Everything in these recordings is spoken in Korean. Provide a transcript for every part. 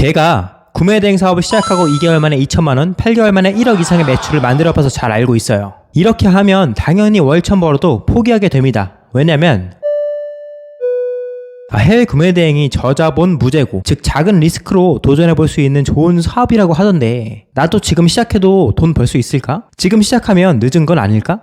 제가 구매 대행 사업을 시작하고 2개월 만에 2천만 원, 8개월 만에 1억 이상의 매출을 만들어 봐서 잘 알고 있어요. 이렇게 하면 당연히 월천 벌어도 포기하게 됩니다. 왜냐면 아, 해외 구매 대행이 저자본 무재고, 즉 작은 리스크로 도전해 볼 수 있는 좋은 사업이라고 하던데, 나도 지금 시작해도 돈 벌 수 있을까? 지금 시작하면 늦은 건 아닐까?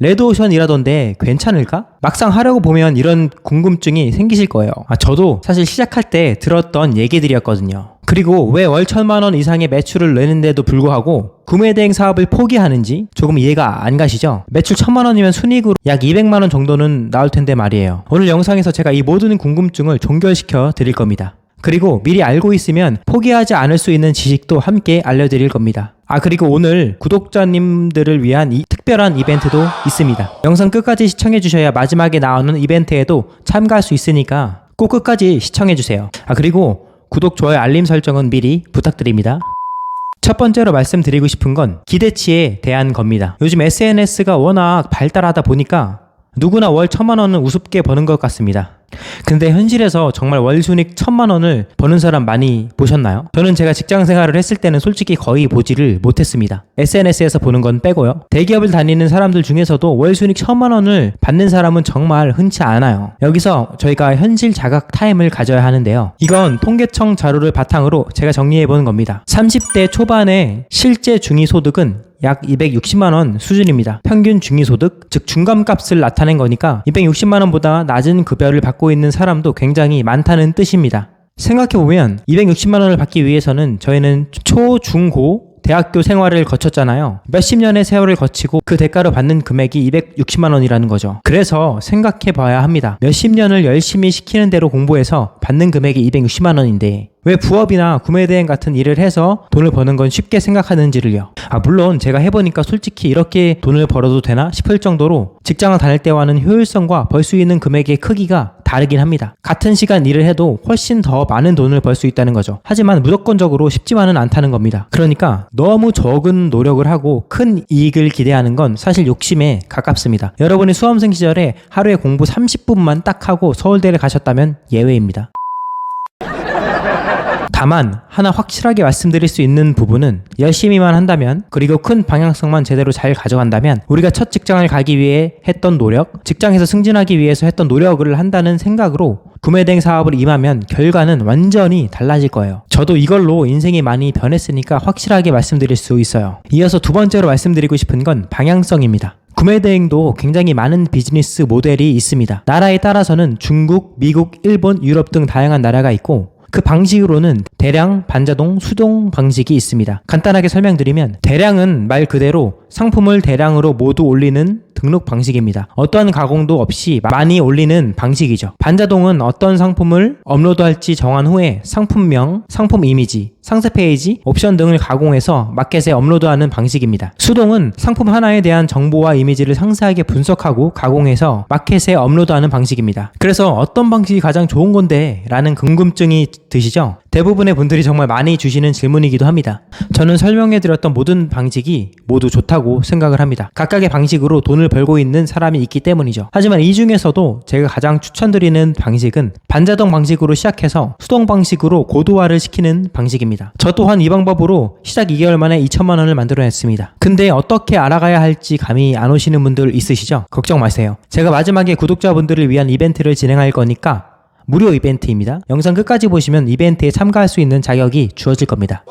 레드오션이라던데 괜찮을까? 막상 하려고 보면 이런 궁금증이 생기실 거예요. 아, 저도 사실 시작할 때 들었던 얘기들이었거든요. 그리고 왜 월 천만 원 이상의 매출을 내는데도 불구하고 구매 대행 사업을 포기하는지 조금 이해가 안 가시죠? 매출 천만 원이면 순이익으로 약 200만 원 정도는 나올 텐데 말이에요. 오늘 영상에서 제가 이 모든 궁금증을 종결시켜 드릴 겁니다. 그리고 미리 알고 있으면 포기하지 않을 수 있는 지식도 함께 알려드릴 겁니다. 아, 그리고 오늘 구독자님들을 위한 이 특별한 이벤트도 있습니다. 영상 끝까지 시청해 주셔야 마지막에 나오는 이벤트에도 참가할 수 있으니까 꼭 끝까지 시청해 주세요. 아, 그리고 구독, 좋아요, 알림 설정은 미리 부탁드립니다. 첫 번째로 말씀드리고 싶은 건 기대치에 대한 겁니다. 요즘 SNS가 워낙 발달하다 보니까 누구나 월 천만 원은 우습게 버는 것 같습니다. 근데 현실에서 정말 월 순익 천만 원을 버는 사람 많이 보셨나요? 저는 제가 직장 생활을 했을 때는 솔직히 거의 보지를 못했습니다. SNS에서 보는 건 빼고요. 대기업을 다니는 사람들 중에서도 월 순익 천만 원을 받는 사람은 정말 흔치 않아요. 여기서 저희가 현실 자각 타임을 가져야 하는데요. 이건 통계청 자료를 바탕으로 제가 정리해 보는 겁니다. 30대 초반의 실제 중위 소득은 약 260만 원 수준입니다. 평균 중위소득, 즉 중간값을 나타낸 거니까 260만 원보다 낮은 급여를 받고 있는 사람도 굉장히 많다는 뜻입니다. 생각해보면 260만 원을 받기 위해서는 저희는 초, 중, 고 대학교 생활을 거쳤잖아요. 몇십 년의 세월을 거치고 그 대가로 받는 금액이 260만 원이라는 거죠. 그래서 생각해 봐야 합니다. 몇십 년을 열심히 시키는 대로 공부해서 받는 금액이 260만 원인데 왜 부업이나 구매대행 같은 일을 해서 돈을 버는 건 쉽게 생각하는지를요. 아, 물론 제가 해보니까 솔직히 이렇게 돈을 벌어도 되나 싶을 정도로 직장을 다닐 때와는 효율성과 벌 수 있는 금액의 크기가 다르긴 합니다. 같은 시간 일을 해도 훨씬 더 많은 돈을 벌 수 있다는 거죠. 하지만 무조건적으로 쉽지만은 않다는 겁니다. 그러니까 너무 적은 노력을 하고 큰 이익을 기대하는 건 사실 욕심에 가깝습니다. 여러분이 수험생 시절에 하루에 공부 30분만 딱 하고 서울대를 가셨다면 예외입니다. 다만 하나 확실하게 말씀드릴 수 있는 부분은 열심히만 한다면 그리고 큰 방향성만 제대로 잘 가져간다면 우리가 첫 직장을 가기 위해 했던 노력, 직장에서 승진하기 위해서 했던 노력을 한다는 생각으로 구매대행 사업을 임하면 결과는 완전히 달라질 거예요. 저도 이걸로 인생이 많이 변했으니까 확실하게 말씀드릴 수 있어요. 이어서 두 번째로 말씀드리고 싶은 건 방향성입니다. 구매대행도 굉장히 많은 비즈니스 모델이 있습니다. 나라에 따라서는 중국, 미국, 일본, 유럽 등 다양한 나라가 있고 그 방식으로는 대량, 반자동, 수동 방식이 있습니다. 간단하게 설명드리면 대량은 말 그대로 상품을 대량으로 모두 올리는 등록 방식입니다. 어떠한 가공도 없이 많이 올리는 방식이죠. 반자동은 어떤 상품을 업로드할지 정한 후에 상품명, 상품 이미지, 상세 페이지, 옵션 등을 가공해서 마켓에 업로드하는 방식입니다. 수동은 상품 하나에 대한 정보와 이미지를 상세하게 분석하고 가공해서 마켓에 업로드하는 방식입니다. 그래서 어떤 방식이 가장 좋은 건데? 라는 궁금증이 드시죠? 대부분의 분들이 정말 많이 주시는 질문이기도 합니다. 저는 설명해드렸던 모든 방식이 모두 좋다고 생각을 합니다. 각각의 방식으로 돈을 벌고 있는 사람이 있기 때문이죠. 하지만 이 중에서도 제가 가장 추천드리는 방식은 반자동 방식으로 시작해서 수동 방식으로 고도화를 시키는 방식입니다. 저 또한 이 방법으로 시작 2개월 만에 2천만 원을 만들어냈습니다. 근데 어떻게 알아가야 할지 감이 안 오시는 분들 있으시죠? 걱정 마세요. 제가 마지막에 구독자분들을 위한 이벤트를 진행할 거니까 무료 이벤트입니다. 영상 끝까지 보시면 이벤트에 참가할 수 있는 자격이 주어질 겁니다.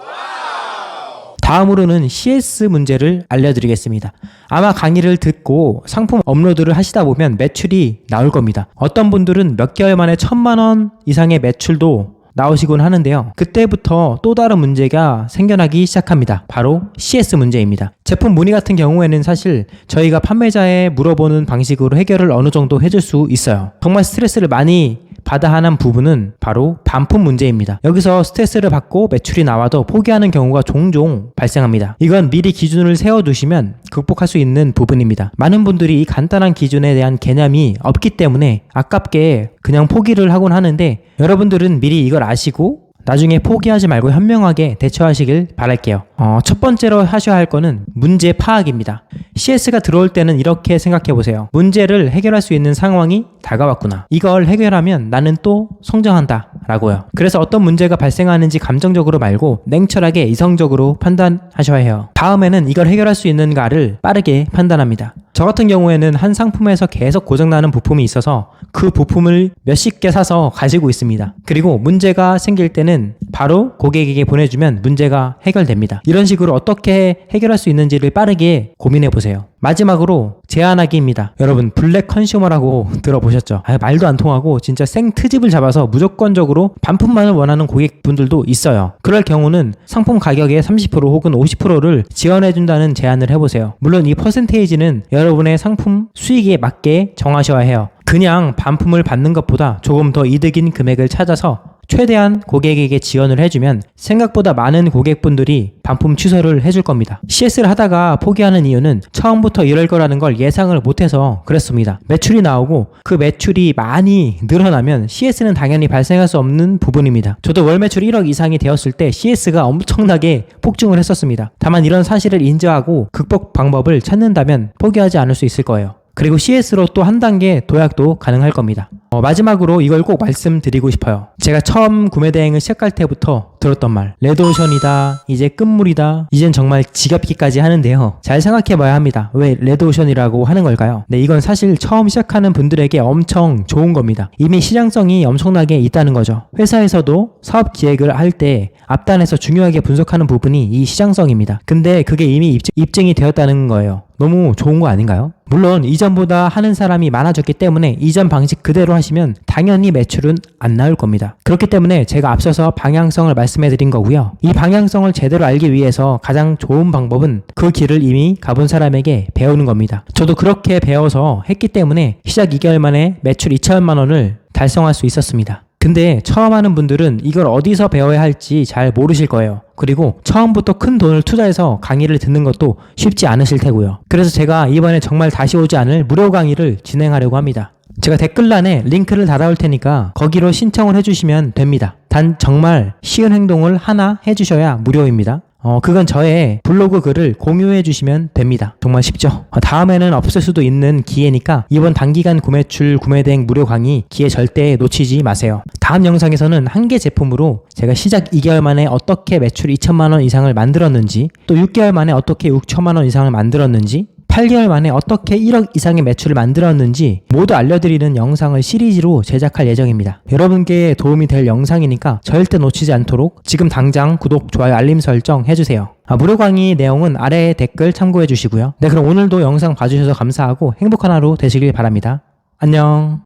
다음으로는 CS 문제를 알려드리겠습니다. 아마 강의를 듣고 상품 업로드를 하시다 보면 매출이 나올 겁니다. 어떤 분들은 몇 개월 만에 천만 원 이상의 매출도 나오시곤 하는데요. 그때부터 또 다른 문제가 생겨나기 시작합니다. 바로 CS 문제입니다. 제품 문의 같은 경우에는 사실 저희가 판매자에 물어보는 방식으로 해결을 어느 정도 해줄 수 있어요. 정말 스트레스를 많이 받아 하는 부분은 바로 반품 문제입니다. 여기서 스트레스를 받고 매출이 나와도 포기하는 경우가 종종 발생합니다. 이건 미리 기준을 세워두시면 극복할 수 있는 부분입니다. 많은 분들이 이 간단한 기준에 대한 개념이 없기 때문에 아깝게 그냥 포기를 하곤 하는데 여러분들은 미리 이걸 아시고 나중에 포기하지 말고 현명하게 대처하시길 바랄게요. 어, 첫 번째로 하셔야 할 거는 문제 파악입니다. CS가 들어올 때는 이렇게 생각해 보세요. 문제를 해결할 수 있는 상황이 다가왔구나. 이걸 해결하면 나는 또 성장한다. 라고요. 그래서 어떤 문제가 발생하는지 감정적으로 말고 냉철하게 이성적으로 판단하셔야 해요. 다음에는 이걸 해결할 수 있는가를 빠르게 판단합니다. 저 같은 경우에는 한 상품에서 계속 고장나는 부품이 있어서 그 부품을 몇십 개 사서 가지고 있습니다. 그리고 문제가 생길 때는 바로 고객에게 보내주면 문제가 해결됩니다. 이런 식으로 어떻게 해결할 수 있는지를 빠르게 고민해 보세요. 마지막으로 제안하기입니다. 여러분 블랙 컨슈머라고 들어보셨죠? 아, 말도 안 통하고 진짜 생 트집을 잡아서 무조건적으로 반품만을 원하는 고객분들도 있어요. 그럴 경우는 상품 가격의 30% 혹은 50%를 지원해준다는 제안을 해보세요. 물론 이 퍼센테이지는 여러분의 상품 수익에 맞게 정하셔야 해요. 그냥 반품을 받는 것보다 조금 더 이득인 금액을 찾아서 최대한 고객에게 지원을 해주면 생각보다 많은 고객분들이 반품 취소를 해줄 겁니다. CS를 하다가 포기하는 이유는 처음부터 이럴 거라는 걸 예상을 못해서 그랬습니다. 매출이 나오고 그 매출이 많이 늘어나면 CS는 당연히 발생할 수 없는 부분입니다. 저도 월 매출 1억 이상이 되었을 때 CS가 엄청나게 폭증을 했었습니다. 다만 이런 사실을 인지하고 극복 방법을 찾는다면 포기하지 않을 수 있을 거예요. 그리고 CS로 또 한 단계 도약도 가능할 겁니다. 어, 마지막으로 이걸 꼭 말씀드리고 싶어요. 제가 처음 구매 대행을 시작할 때부터 들었던 말. 레드오션이다. 이제 끝물이다. 이젠 정말 지겹기까지 하는데요. 잘 생각해 봐야 합니다. 왜 레드오션이라고 하는 걸까요? 네, 이건 사실 처음 시작하는 분들에게 엄청 좋은 겁니다. 이미 시장성이 엄청나게 있다는 거죠. 회사에서도 사업 기획을 할 때 앞단에서 중요하게 분석하는 부분이 이 시장성입니다. 근데 그게 이미 입증, 입증이 되었다는 거예요. 너무 좋은 거 아닌가요? 물론 이전보다 하는 사람이 많아졌기 때문에 이전 방식 그대로 하시면 당연히 매출은 안 나올 겁니다. 그렇기 때문에 제가 앞서서 방향성을 말씀해 드린 거고요. 이 방향성을 제대로 알기 위해서 가장 좋은 방법은 그 길을 이미 가본 사람에게 배우는 겁니다. 저도 그렇게 배워서 했기 때문에 시작 2개월 만에 매출 2천만 원을 달성할 수 있었습니다. 근데 처음 하는 분들은 이걸 어디서 배워야 할지 잘 모르실 거예요. 그리고 처음부터 큰 돈을 투자해서 강의를 듣는 것도 쉽지 않으실 테고요. 그래서 제가 이번에 정말 다시 오지 않을 무료 강의를 진행하려고 합니다. 제가 댓글란에 링크를 달아올 테니까 거기로 신청을 해주시면 됩니다. 단 정말 쉬운 행동을 하나 해주셔야 무료입니다. 어, 그건 저의 블로그 글을 공유해 주시면 됩니다. 정말 쉽죠? 어, 다음에는 없을 수도 있는 기회니까 이번 단기간 구매출 구매대행 무료 강의 기회 절대 놓치지 마세요. 다음 영상에서는 한 개 제품으로 제가 시작 2개월 만에 어떻게 매출 2천만 원 이상을 만들었는지 또 6개월 만에 어떻게 6천만 원 이상을 만들었는지 8개월 만에 어떻게 1억 이상의 매출을 만들었는지 모두 알려드리는 영상을 시리즈로 제작할 예정입니다. 여러분께 도움이 될 영상이니까 절대 놓치지 않도록 지금 당장 구독, 좋아요, 알림 설정 해주세요. 아, 무료 강의 내용은 아래 댓글 참고해 주시고요. 네, 그럼 오늘도 영상 봐주셔서 감사하고 행복한 하루 되시길 바랍니다. 안녕.